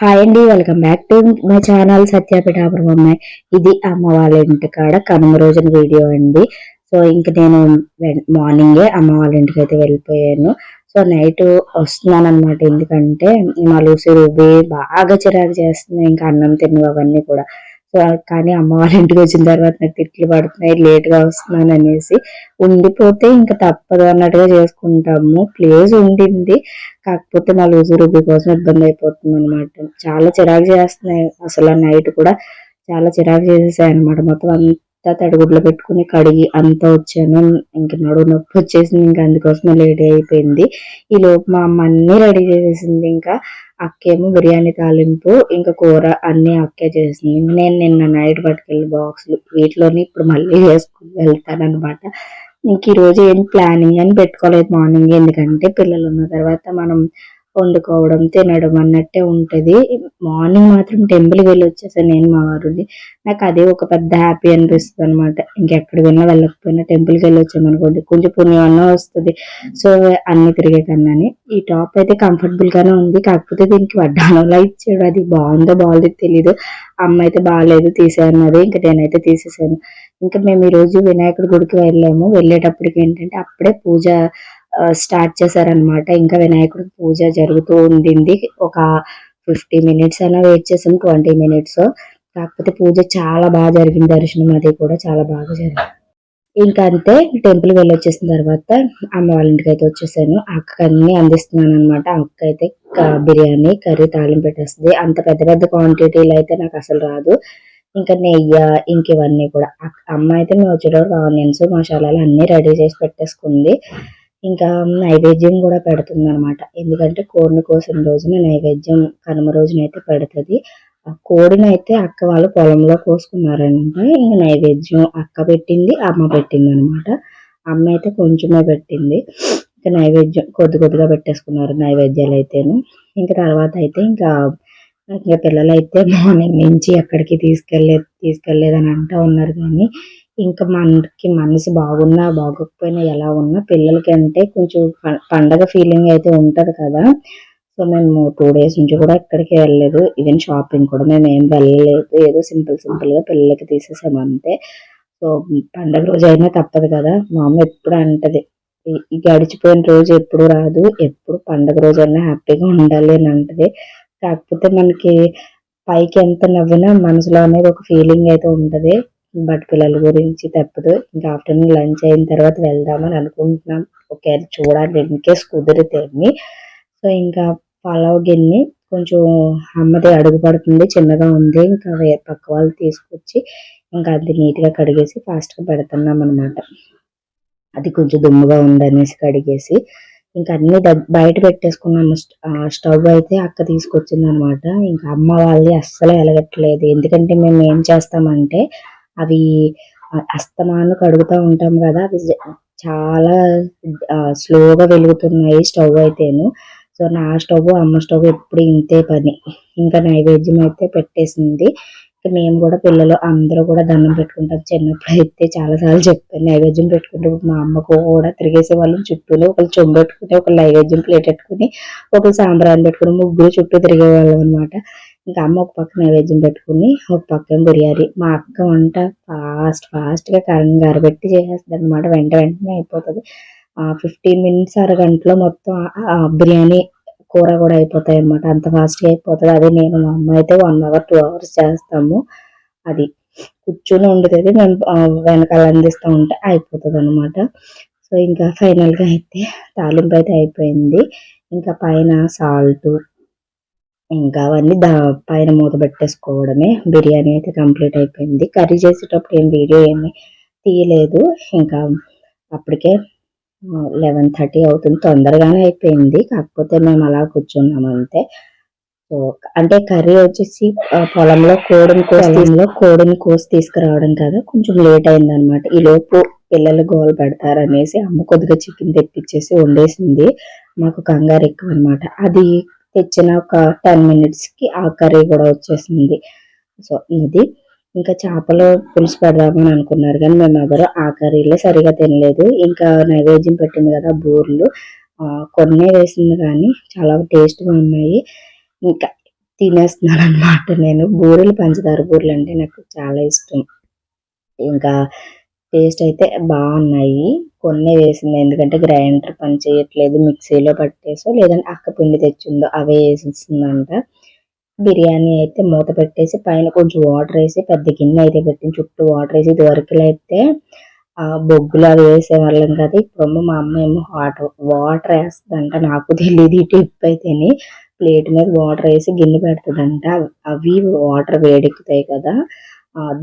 Hi అండి welcome back to my channel సత్యాపీఠాపురం అమ్మాయి ఇది అమ్మ వాళ్ళ ఇంటి కాడ కనుమ రోజున వీడియో అండి. సో ఇంక నేను మార్నింగే అమ్మ వాళ్ళ ఇంటికి అయితే వెళ్ళిపోయాను. సో నైట్ వస్తున్నాను అనమాట ఎందుకంటే మా లూసి రూబీ బాగా చిరాకు చేస్తుంది. ఇంకా అన్నం తిన్నవి అవన్నీ కూడా. సో కానీ అమ్మ వాళ్ళ ఇంటికి వచ్చిన తర్వాత నాకు తిట్లు పడుతున్నాయి లేట్గా వస్తున్నాను అనేసి ఉండిపోతే ఇంకా తప్పదు అన్నట్టుగా చేసుకుంటాము. ప్లేస్ ఉండింది కాకపోతే నా లూజు రూపీ కోసం ఇబ్బంది అయిపోతుంది అనమాట చాలా చిరాకు చేస్తున్నాయి. అసలు నైట్ కూడా చాలా చిరాకు చేసేసాయి అనమాట మొత్తం అంతా తడిగుడ్లు పెట్టుకుని కడిగి అంతా వచ్చాను. ఇంక నడు నొప్పి వచ్చేసింది ఇంకా అందుకోసమే లేట్ అయిపోయింది. ఈ లోపు మా అమ్మ అన్ని రెడీ చేసేసింది. ఇంకా అక్కేమో బిర్యానీ తాలింపు ఇంకా కూర అన్ని అక్కే చేసింది. నేను నిన్న నైట్ పట్టుకెళ్ళి బాక్సులు వీటిలోని ఇప్పుడు మళ్ళీ వేసుకుని వెళ్తాను అనమాట ఇంక ఈరోజు ఏం ప్లానింగ్ అని పెట్టుకోలేదు మార్నింగ్. ఎందుకంటే పిల్లలు ఉన్న తర్వాత మనం వండుకోవడం తినడం అన్నట్టే ఉంటుంది. మార్నింగ్ మాత్రం టెంపుల్కి వెళ్ళి వచ్చేసాను నేను మా వారిని. నాకు అదే ఒక పెద్ద హ్యాపీ అనిపిస్తుంది అనమాట ఇంకెక్కడికి వెళ్ళినా వెళ్ళకపోయినా టెంపుల్కి వెళ్ళి వచ్చామనుకోండి కొంచెం పుణ్యం అన్న వస్తుంది. సో అన్ని తిరిగే కన్నాని. ఈ టాప్ అయితే కంఫర్టబుల్ గానే ఉంది. కాకపోతే దీనికి వడ్డానంలా ఇచ్చాడు. అది బాగుందో బాగుందో తెలీదు. అమ్మ అయితే బాగాలేదు తీసేయన్నది ఇంకా నేనైతే తీసేసాను. ఇంకా మేము ఈరోజు వినాయకుడి గుడికి వెళ్ళాము. వెళ్ళేటప్పటికి ఏంటంటే అప్పుడే పూజ స్టార్ట్ చేశారనమాట ఇంకా వినాయకుడి పూజ జరుగుతూ ఉండింది. ఒక ఫిఫ్టీ మినిట్స్ అయినా వెయిట్ చేసాం ట్వంటీ మినిట్స్ కాకపోతే పూజ చాలా బాగా జరిగింది. దర్శనం అది కూడా చాలా బాగా జరిగింది. ఇంకా అంతే టెంపుల్ వెళ్ళి వచ్చేసిన తర్వాత అమ్మ వాళ్ళ ఇంటికి అయితే వచ్చేసాను. అక్కకి అన్ని అందిస్తున్నాను అనమాట అక్క అయితే బిర్యానీ కర్రీ తాళింపు పెట్టేస్తుంది. అంత పెద్ద పెద్ద క్వాంటిటీలు అయితే నాకు అసలు రాదు. ఇంకా నెయ్యి ఇంక ఇవన్నీ కూడా. అమ్మ అయితే మేము వచ్చేటప్పుడు ఆనియన్స్ మసాలాలు అన్నీ రెడీ చేసి పెట్టేసుకుంది. ఇంకా నైవేద్యం కూడా పెడుతుంది అనమాట ఎందుకంటే కోడిని కోసిన రోజున నైవేద్యం కనుమ రోజున అయితే పెడుతుంది. ఆ కోడిని అయితే అక్క వాళ్ళు పొలంలో కోసుకున్నారంట. ఇంకా నైవేద్యం అక్క పెట్టింది అమ్మ పెట్టింది అనమాట అమ్మ అయితే కొంచెమే పెట్టింది. ఇంకా నైవేద్యం కొద్ది కొద్దిగా పెట్టేసుకున్నారు నైవేద్యాలు అయితేను. ఇంకా తర్వాత అయితే ఇంకా ఇంకా పిల్లలు అయితే మార్నింగ్ నుంచి ఎక్కడికి తీసుకెళ్ళలేదు తీసుకెళ్ళలేదని అంటూ ఉన్నారు కానీ ఇంకా మనకి మనసు బాగున్నా బాగోకపోయినా ఎలా ఉన్నా పిల్లలకి అంటే కొంచెం పండగ ఫీలింగ్ అయితే ఉంటుంది కదా. సో మేము టూ డేస్ నుంచి కూడా ఎక్కడికి వెళ్ళలేదు. ఈవెన్ షాపింగ్ కూడా మేము ఏం వెళ్ళలేదు. ఏదో సింపుల్ సింపుల్గా పిల్లలకి తీసేసాము అంతే. సో పండగ రోజు అయినా తప్పదు కదా. మా అమ్మ ఎప్పుడు అంటది ఈ గడిచిపోయిన రోజు ఎప్పుడు రాదు. ఎప్పుడు పండగ రోజు అయినా హ్యాపీగా ఉండాలి అని అంటది. కాకపోతే మనకి పైకి ఎంత నవ్వినా మనసులో అనేది ఒక ఫీలింగ్ అయితే ఉంటుంది. బట్ పిల్లల గురించి తప్పదు. ఇంకా ఆఫ్టర్నూన్ లంచ్ అయిన తర్వాత వెళ్దామని అనుకుంటున్నాం. ఓకే అది చూడాలి ఇన్కేస్ కుదిరితే సో ఇంకా పలావ్ గిన్నె కొంచెం అమ్మది అడుగు పడుతుంది. చిన్నగా ఉంది. ఇంకా వేరే పక్క వాళ్ళు తీసుకొచ్చి ఇంకా అది నీట్గా కడిగేసి ఫాస్ట్గా పెడుతున్నాం అనమాట అది కొంచెం దుమ్ముగా ఉందనేసి కడిగేసి ఇంకా అన్ని బయట పెట్టేసుకున్నాము స్టవ్ అయితే అక్క తీసుకొచ్చింది అనమాట ఇంకా అమ్మ వాళ్ళని అస్సలు వెలగట్లేదు. ఎందుకంటే మేము ఏం చేస్తామంటే అవి అస్తమాను కడుగుతూ ఉంటాం కదా అవి చాలా స్లోగా వెలుగుతున్నాయి స్టవ్ అయితేను. సో నా స్టవ్ అమ్మ స్టవ్ ఎప్పుడు ఇంతే పని. ఇంకా నైవేద్యం అయితే పెట్టేసింది. మేము కూడా పిల్లలు అందరూ కూడా దండం పెట్టుకుంటాం. చిన్నప్పుడు అయితే చాలా సార్లు చెప్పాను నైవేద్యం పెట్టుకుంటే మా అమ్మకు కూడా తిరిగేసే వాళ్ళని చుట్టూనే ఒకళ్ళు చొమ్ము పెట్టుకుని ఒకళ్ళు నైవేద్యం ప్లేట్ పెట్టుకుని ఒకళ్ళు సాంబ్రాన్ని పెట్టుకుని ముగ్గురు చుట్టూ తిరిగే వాళ్ళం అనమాట ఇంకా అమ్మ ఒక పక్క నైవేద్యం పెట్టుకుని ఒక పక్క బిర్యానీ. మా అక్క వంట ఫాస్ట్ ఫాస్ట్గా కరెంట్ గారబెట్టి చేసేస్తుంది అనమాట వెంట వెంటనే అయిపోతుంది. ఫిఫ్టీన్ మినిట్స్ అరగంటలో మొత్తం బిర్యానీ కూర కూడా అయిపోతాయి అనమాట అంత ఫాస్ట్గా అయిపోతుంది. అదే నేను మా అమ్మ అయితే వన్ అవర్ టూ అవర్స్ చేస్తాము. అది కూర్చొని వండుతుంది. మేము వెనకాల అందిస్తూ ఉంటే అయిపోతుంది అనమాట సో ఇంకా ఫైనల్గా అయితే తాలింపు అయితే అయిపోయింది. ఇంకా పైన సాల్ట్ ఇంకా అవన్నీ దా పైన మూత పెట్టేసుకోవడమే. బిర్యానీ అయితే కంప్లీట్ అయిపోయింది. కర్రీ చేసేటప్పుడు ఏం వీడియో ఏమి తీయలేదు. ఇంకా అప్పటికే లెవెన్ థర్టీ అవుతుంది. తొందరగానే అయిపోయింది. కాకపోతే మేము అలా కూర్చున్నాం అంతే. సో అంటే కర్రీ వచ్చేసి పొలంలో కోడిని కోసంలో కోడిని కోసి తీసుకురావడం కదా కొంచెం లేట్ అయింది అనమాట ఈ లోపు పిల్లలు గోలు పెడతారనేసి అమ్మ కొద్దిగా చికెన్ తెప్పించేసి వండేసింది. మాకు కంగారు ఎక్కువ అనమాట అది తెచ్చిన ఒక టెన్ మినిట్స్కి ఆ కర్రీ కూడా వచ్చేసింది. సో ఇది ఇంకా చేపలు పులుసు పెడదామని అనుకున్నారు కానీ మేము ఎవరు ఆ కర్రీలో సరిగా తినలేదు. ఇంకా నైవేద్యం పెట్టింది కదా బూర్లు. కొన్నే వేసింది కానీ చాలా టేస్ట్గా ఉన్నాయి. ఇంకా తినేస్తున్నాను అనమాట నేను. బూరెలు పంచదార బూరెలు అంటే నాకు చాలా ఇష్టం. ఇంకా టేస్ట్ అయితే బాగున్నాయి. కొన్ని వేసింది. ఎందుకంటే గ్రైండర్ పని చేయట్లేదు. మిక్సీలో పట్టేసో లేదంటే అక్క పిండి తెచ్చిందో అవే వేసిస్తుందంట బిర్యానీ అయితే మూత పెట్టేసి పైన కొంచెం వాటర్ వేసి పెద్ద గిన్నె అయితే పెట్టింది. చుట్టూ వాటర్ వేసి ఇదివరకులు అయితే ఆ బొగ్గులు అవి వేసేవాళ్ళం కదా. ఇప్పుడు మా అమ్మ ఏమో వాటర్ వాటర్ వేస్తుందంట. నాకు తెలియదు ఈ టిప్ అయితేనే ప్లేట్ మీద వాటర్ వేసి గిన్నె పెడుతుందంట. అవి వాటర్ వేడెక్కుతాయి కదా.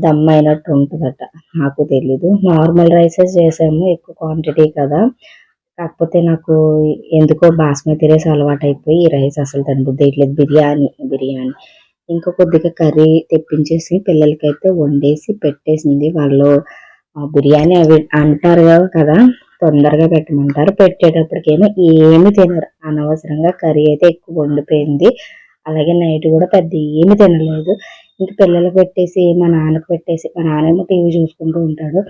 దమ్ అయినట్టు ఉంటుందట. నాకు తెలీదు. నార్మల్ రైసెస్ చేసాము ఎక్కువ క్వాంటిటీ కదా. కాకపోతే నాకు ఎందుకో బాస్మతి రైస్ అలవాటు అయిపోయి ఈ రైస్ అసలు తినబుద్ధి వేయట్లేదు బిర్యానీ బిర్యానీ. ఇంకా కొద్దిగా కర్రీ తెప్పించేసి పిల్లలకైతే వండేసి పెట్టేసింది. వాళ్ళు బిర్యానీ అవి అంటారు కదా తొందరగా పెట్టమంటారు. పెట్టేటప్పటికేమో ఏమి తినరు. అనవసరంగా కర్రీ అయితే ఎక్కువ వండిపోయింది. అలాగే నైట్ కూడా పెద్ద ఏమి తినలేదు. ఇంక పిల్లలకు పెట్టేసి మా నాన్నకు పెట్టేసి మా నాన్నేమో టీవీ చూసుకుంటూ ఉంటాడు.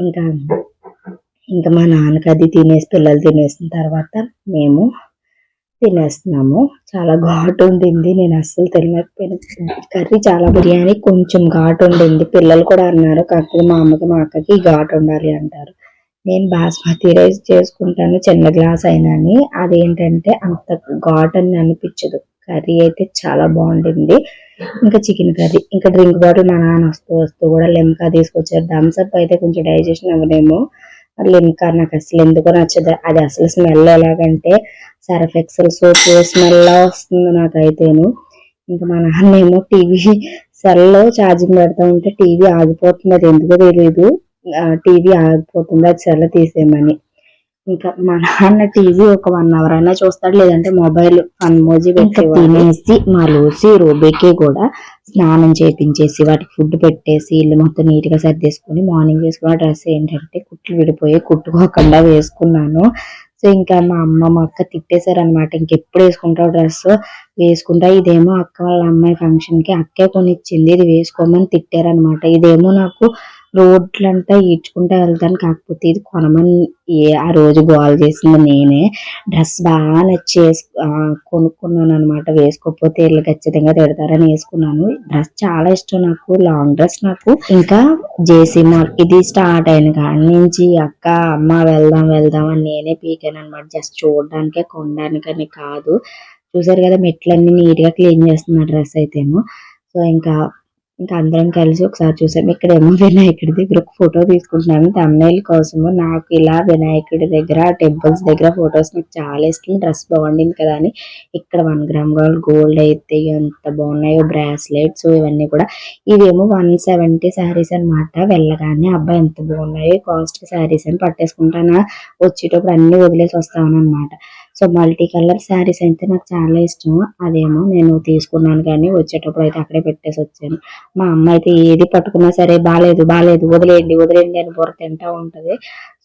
ఇంకా ఇంకా మా నాన్నకి అది తినేసి పిల్లలు తినేసిన తర్వాత మేము తినేస్తున్నాము. చాలా ఘాటు ఉండింది. నేను అస్సలు తినలేకపోయాను. కర్రీ చాలా బిర్యానీ కొంచెం ఘాటు ఉండింది. పిల్లలు కూడా అన్నారు కాకపోతే మా అమ్మకి మా అక్కకి ఘాటు ఉండాలి అంటారు. నేను బాస్మతి రైస్ చేసుకుంటాను చిన్న గ్లాస్ అయినాని అదేంటంటే అంత ఘాట్ అని అనిపించదు. కర్రీ అయితే చాలా బాగుంటుంది ఇంకా చికెన్ కర్రీ ఇంకా డ్రింక్ బాటిల్ మా నాన్న వస్తూ వస్తూ కూడా లెమ్కా తీసుకొచ్చారు. థమ్స్ అప్ అయితే కొంచెం డైజెషన్ అవ్వదేమో లిమ్కా నాకు అసలు ఎందుకో నచ్చదు. అది అసలు స్మెల్ ఎలాగంటే సర్ఫ్ ఎక్సెల్ సోప్ స్మెల్ వస్తుంది నాకైతేను. ఇంకా మా నాన్న ఏమో టీవీ సెల్లో ఛార్జింగ్ పెడతా ఉంటే టీవీ ఆగిపోతుంది. అది ఎందుకో తెలియదు టీవీ ఆగిపోతుంది. అది సెల్ తీసేయమని. ఇంకా మా నాన్న టీవీ ఒక వన్ అవర్ అయినా చూస్తాడు లేదంటే మొబైల్ అన్మోజీ పెట్టి తినేసి మా లూసి రూబీకి కూడా స్నానం చేపించేసి వాటికి ఫుడ్ పెట్టేసి ఇల్లు మొత్తం నీట్గా సర్దేసుకుని మార్నింగ్ వేసుకున్న డ్రెస్ ఏంటంటే కుట్లు విడిపోయి కుట్టుకోకుండా వేసుకున్నాను. సో ఇంకా మా అమ్మ మా అక్క తిట్టేశారనమాట ఇంకెప్పుడు వేసుకుంటావు డ్రెస్? వేసుకుంటా ఇదేమో అక్క వాళ్ళ అమ్మాయి ఫంక్షన్కి అక్కే కొనిచ్చింది ఇది వేసుకోమని తిట్టారనమాట ఇదేమో నాకు రోడ్లంతా ఈడ్చుకుంటా వెళ్తాను. కాకపోతే ఇది కొనమని ఏ ఆ రోజు గోల్ చేసింది నేనే. డ్రెస్ బాగా నచ్చి కొనుక్కున్నాను అనమాట వేసుకోకపోతే వీళ్ళు ఖచ్చితంగా తిడతారని వేసుకున్నాను. డ్రెస్ చాలా ఇష్టం నాకు. లాంగ్ డ్రెస్ నాకు. ఇంకా జేసీ మాల్ ఇది స్టార్ట్ అయిన కాడి నుంచి అక్క అమ్మ వెళ్దాం వెళ్దాం అని నేనే పీకాను అనమాట జస్ట్ చూడడానికే కొనడానికని కాదు. చూసారు కదా మెట్లన్నీ నీట్గా క్లీన్ చేస్తున్నా డ్రెస్ అయితేను. సో ఇంకా ఇంకా అందరం కలిసి ఒకసారి చూసాం. ఇక్కడేమో వినాయకుడి దగ్గర ఒక ఫోటో తీసుకుంటున్నాను. తమ్నైల్ కోసము. నాకు ఇలా వినాయకుడి దగ్గర టెంపుల్స్ దగ్గర ఫొటోస్ నాకు చాలా ఇష్టం. డ్రెస్ బాగుండింది కదా అని. ఇక్కడ వన్ గ్రామ్ గోల్డ్ గోల్డ్ అయితే ఎంత బాగున్నాయో బ్రాస్లెట్స్ ఇవన్నీ కూడా. ఇవేమో వన్ సెవెంటీ శారీస్ అనమాట వెళ్ళగానే అబ్బాయి ఎంత బాగున్నాయో కాస్ట్ శారీస్ అని పట్టేసుకుంటానా? వచ్చేటప్పుడు అన్ని వదిలేసి వస్తాను అనమాట సో మల్టీ కలర్ శారీస్ అయితే నాకు చాలా ఇష్టం అదేమో నేను తీసుకున్నాను కానీ వచ్చేటప్పుడు అయితే అక్కడే పెట్టేసి వచ్చాను. మా అమ్మ అయితే ఏది పట్టుకున్నా సరే బాగాలేదు బాగాలేదు వదిలేయండి వదిలేయండి అని బుర్ర తింటా ఉంటుంది.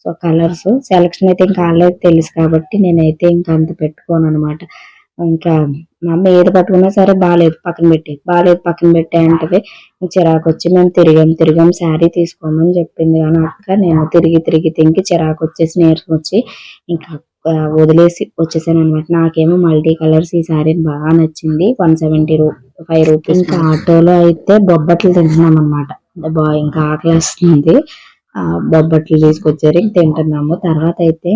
సో కలర్స్ సెలక్షన్ అయితే ఇంకా ఆల్రెడీ తెలుసు కాబట్టి నేనైతే ఇంకా అంత పెట్టుకోను అనమాట ఇంకా మా అమ్మ ఏది పట్టుకున్నా సరే బాగాలేదు పక్కన పెట్టి బాగాలేదు పక్కన పెట్టే అంటే చిరాకు వచ్చి మేము తిరిగాం తిరిగాం శారీ తీసుకోమని చెప్పింది. కానీ అక్క నేను తిరిగి తిరిగి తిరిగి చిరాకు వచ్చేసి నీరసం వచ్చి ఇంకా వదిలేసి వచ్చేసాను అనమాట నాకేమో మల్టీ కలర్స్ ఈ సారీ బాగా నచ్చింది. వన్ సెవెంటీ రూ ఫైవ్ రూపీస్ ఇంకా ఆటోలో అయితే బొబ్బట్లు తింటున్నాం అనమాట అంటే బా ఇంకా ఆకలి వస్తుంది ఆ బొబ్బట్లు తీసుకొచ్చారు ఇంక తింటున్నాము. తర్వాత అయితే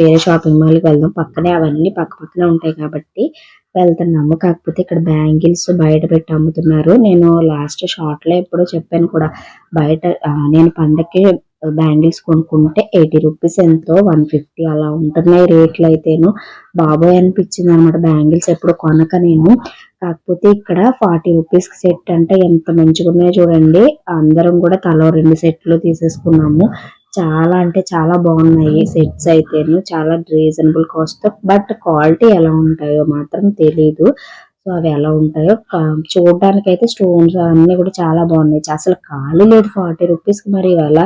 వేరే షాపింగ్ మాల్కి వెళ్దాం. పక్కనే అవన్నీ పక్క పక్కనే ఉంటాయి కాబట్టి వెళ్తున్నాము. కాకపోతే ఇక్కడ బ్యాంగిల్స్ బయట పెట్టి అమ్ముతున్నారు. నేను లాస్ట్ షార్ట్లో ఎప్పుడో చెప్పాను కూడా బయట నేను పండక్కి బ్యాంగిల్స్ కొనుక్కుంటే ఎయిటీ రూపీస్ ఎంతో వన్ ఫిఫ్టీ అలా ఉంటున్నాయి రేట్లు అయితేను బాబోయ్ అనిపించింది అనమాట బ్యాంగిల్స్ ఎప్పుడు కొనక నేను. కాకపోతే ఇక్కడ ఫార్టీ రూపీస్ సెట్ అంటే ఎంత మంచిగా ఉన్నాయో చూడండి. అందరం కూడా తలో రెండు సెట్లు తీసేసుకున్నాము. చాలా అంటే చాలా బాగున్నాయి సెట్స్ అయితేను. చాలా రీజనబుల్ కాస్ట్. బట్ క్వాలిటీ ఎలా ఉంటాయో మాత్రం తెలీదు. సో అవి ఎలా ఉంటాయో చూడడానికి అయితే స్టోన్స్ అన్ని కూడా చాలా బాగున్నాయి. అసలు ఖాళీ లేదు ఫార్టీ రూపీస్కి. మరి ఎలా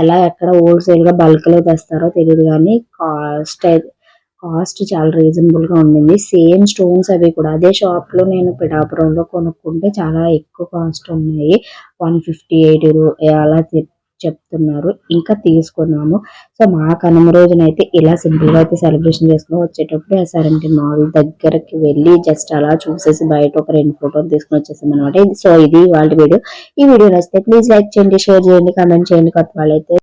ఎలా ఎక్కడ హోల్సేల్గా బల్క్లో తెస్తారో తెలియదు కానీ కాస్ట్ కాస్ట్ చాలా రీజనబుల్గా ఉండింది. సేమ్ స్టోన్స్ అవి కూడా అదే షాప్లో నేను పిఠాపురంలో కొనుక్కుంటే చాలా ఎక్కువ కాస్ట్ ఉన్నాయి. వన్ ఫిఫ్టీ ఎయిటీ అలా చెప్తున్నారు. ఇంకా తీసుకున్నాము. సో మా కనుమ రోజునైతే ఇలా సింపుల్గా అయితే సెలబ్రేషన్ చేసుకుని వచ్చేటప్పుడు ఎస్ఆర్ఎంటి మాల్ దగ్గరకి వెళ్ళి జస్ట్ అలా చూసేసి బయట ఒక రెండు ఫోటోలు తీసుకుని వచ్చేసాం అనమాట సో ఇది వాళ్ళ వీడియో. ఈ వీడియో నచ్చితే ప్లీజ్ లైక్ చేయండి షేర్ చేయండి కామెంట్ చేయండి కొత్త వాళ్ళైతే.